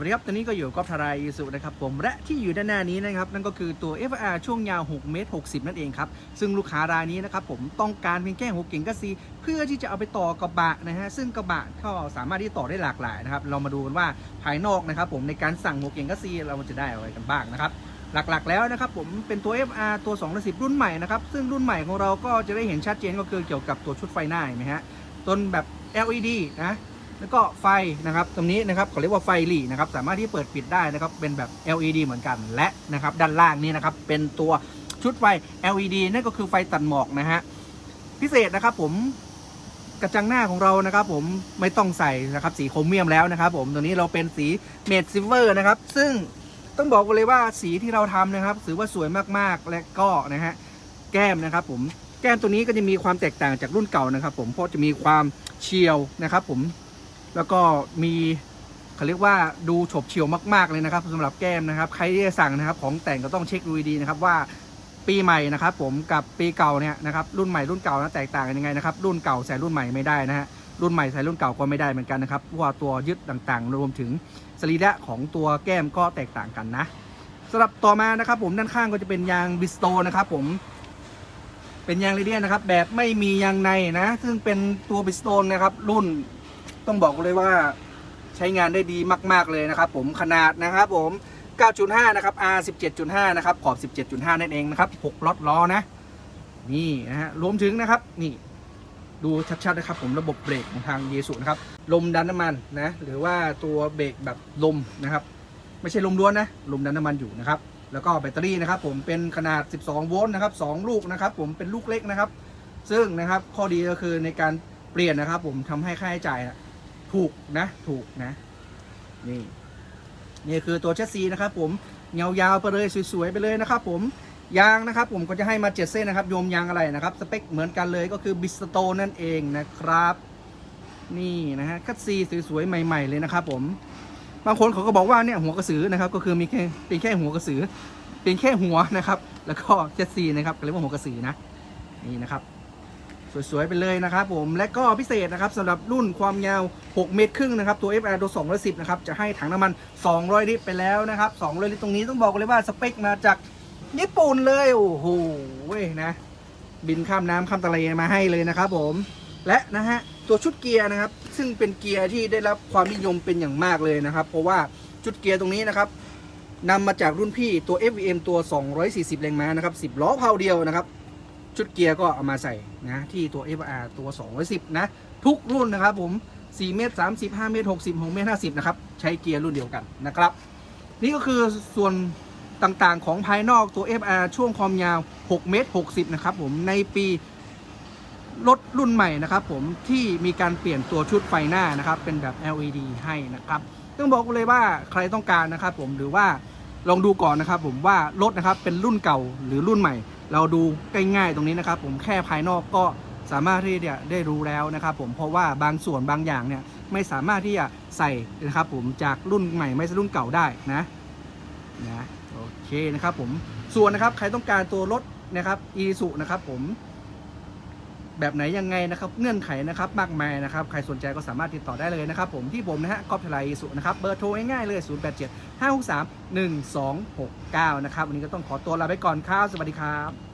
วัสดีครับ ตอนนี้ก็อยู่กับทรายยูสุนะครับผม และที่อยู่ด้านหน้านี้นะครับ นั่นก็คือตัว FR ช่วงยาว 6 เมตร 60 นั่นเองครับ ซึ่งลูกค้ารายนี้นะครับผมต้องการเพียงแค่หัวเก่งกัสซีเพื่อที่จะเอาไปต่อกระบะนะฮะ ซึ่งกระบะก็สามารถที่ต่อได้หลากหลายนะครับ เรามาดูกันว่าภายนอกนะครับผมในการสั่งหัวเก่งกัสซีเราจะได้อะไรกันบ้างนะครับหลักๆ แล้วนะครับผมเป็นตัว FR ตัว2 10รุ่นใหม่นะครับ ซึ่งรุ่นใหม่ของเราก็จะได้เห็นชัดเจนก็คือเกี่ยวกับตัวชุดไฟหน้าเห็นไหมฮะต้นแบบ LED นะ แล้วก็ไฟนะครับตรงนี้นะครับเขาเรียกว่าไฟหลีนะครับสามารถที่เปิดปิดได้นะครับเป็นแบบ LED เหมือนกันและนะครับด้านล่างนี่นะครับเป็นตัวชุดไฟ LED นั่นก็คือไฟตัดหมอกนะฮะพิเศษนะครับผมกระจังหน้าของเรานะครับ ผมไม่ต้องใส่นะครับสีโครเมียมแล้วนะครับ ผมตัวนี้เราเป็นสีเมดซิลเวอร์นะครับ ซึ่งต้องบอกเลยว่าสีที่เราทำนะครับถือว่าสวยมากๆและก็นะฮะแก้มนะครับ ผมแก้มตัวนี้ก็จะมีความแตกต่างจากรุ่นเก่านะครับ ผมเพราะจะมีความเฉียวนะครับ ผม แล้วก็มีเขาเรียกว่าดูฉบเฉียวมาก ๆ เลยนะครับสำหรับแก้มนะครับ ใครที่จะสั่งนะครับ ของแต่งก็ต้องเช็คดูดีนะครับว่าปีใหม่นะครับ ผมกับปีเก่าเนี่ยนะครับรุ่นใหม่รุ่นเก่านะแตกต่างกันยังไงนะครับรุ่นเก่าใส่รุ่นใหม่ไม่ได้นะฮะรุ่นใหม่ใส่รุ่นเก่าก็ไม่ได้เหมือนกันนะครับเพราะว่าตัวยึดต่างๆ รวมถึงสรีระของตัวแก้มก็แตกต่างกันนะสำหรับต่อมานะครับ ผมด้านข้างก็จะเป็นยางบิสโตนะครับ ผมเป็นยางเรเดียนนะครับ แบบไม่มียางในนะ ซึ่งเป็นตัวบิสโตนนะครับ รุ่น ต้องบอกเลยว่าใช้งานได้ดีมาก ๆ เลยนะครับ ผมขนาดนะครับผม 9.5 นะครับ R 17.5 นะครับ ขอบ 17.5 นั่นเองนะครับ6ล็อตล้อนะ นี่นะฮะรวมถึงนะครับนี่ดูชัดๆนะครับผมระบบเบรกของทางเยสุนะครับ ลมดันน้ำมันนะ หรือว่าตัวเบรกแบบลมนะครับ ไม่ใช่ลมล้วนนะ ลมดันน้ำมันอยู่นะครับ แล้วก็แบตเตอรี่นะครับ ผมเป็นขนาด 12 โวลต์นะครับ 2 ลูกนะครับ ผมเป็นลูกเล็กนะครับ ซึ่งนะครับข้อดีก็คือในการเปลี่ยนนะครับ ผมทำให้ค่าใช้จ่ายนะ ถูกนะ ถูกนะ นี่ นี่คือตัวแชสซีนะครับผมเงายาวไปเลยสวยๆไปเลยนะครับผมยางนะครับผมก็จะให้มาเจ็ดเส้นนะครับโยมยางอะไรนะครับสเปคเหมือนกันเลยก็คือบิสโตนั่นเองนะครับ นี่นะฮะคัตซีสวยๆใหม่ ๆ เลยนะครับผมบางคนเขาก็บอกว่าเนี่ยหัวกระสือนะครับก็คือมีแค่เป็นแค่หัวกระสือ เป็นแค่หัวนะครับ แล้วก็เจ็ดซีนะครับก็เรียกว่าหัวกระสือนะนี่นะครับ สวยๆไปเลยนะครับผมและก็พิเศษนะครับสำหรับรุ่นความยาว 6 เมตรครึ่งนะครับตัว FR ตัว210 นะครับ จะให้ถังน้ำมัน 200 ลิตรไปแล้วนะครับ 200 ลิตรตรงนี้ต้องบอกเลยว่าสเปคมาจากญี่ปุ่นเลย โอ้โหเว้ยนะ บินข้ามน้ำข้ามทะเลมาให้เลยนะครับผมและนะฮะตัวชุดเกียร์นะครับ ซึ่งเป็นเกียร์ที่ได้รับความนิยมเป็นอย่างมากเลยนะครับ เพราะว่าชุดเกียร์ตรงนี้นะครับนำมาจากรุ่นพี่ตัว FVM ตัว 240 แรงม้านะครับ 10 ล้อเพาเดียวนะครับ ชุดเกียร์ก็เอามาใส่นะที่ตัว FR ตัว 210 นะ ทุกรุ่นนะครับผม 4 เมตร 30 5 เมตร 60 6 เมตร 50 นะครับ ใช้เกียร์รุ่นเดียวกันนะครับ นี่ก็คือส่วนต่างๆของภายนอกตัว FR ช่วงความยาว 6 เมตร 60 นะครับผมในปีรถรุ่นใหม่นะครับผมที่มีการเปลี่ยนตัวชุดไฟหน้านะครับ เป็นแบบ LED ให้นะครับต้องบอกเลยว่าใครต้องการนะครับผมหรือว่าลองดูก่อนนะครับผมว่ารถนะครับเป็นรุ่นเก่าหรือรุ่นใหม่ เราดูง่ายๆตรงนี้นะครับ ผมแค่ภายนอกก็สามารถที่จะได้รู้แล้วนะครับ ผมเพราะว่าบางส่วนบางอย่างเนี่ยไม่สามารถที่จะใส่นะครับ ผมจากรุ่นใหม่ไม่ใช่รุ่นเก่าได้นะนะโอเคนะครับ ผมส่วนนะครับใครต้องการตัวรถนะครับอีสุนะครับ ผม แบบไหนยังไงนะครับเงื่อนไขนะครับมากมายนะครับใครสนใจก็สามารถติดต่อได้เลยนะครับผมที่ผมนะฮะกอบทลายสุนะครับเบอร์โทรง่ายๆเลย 0 8 7 5 6 3 1 2 6 9 นะครับวันนี้ก็ต้องขอตัวลาไปก่อนครับสวัสดีครับ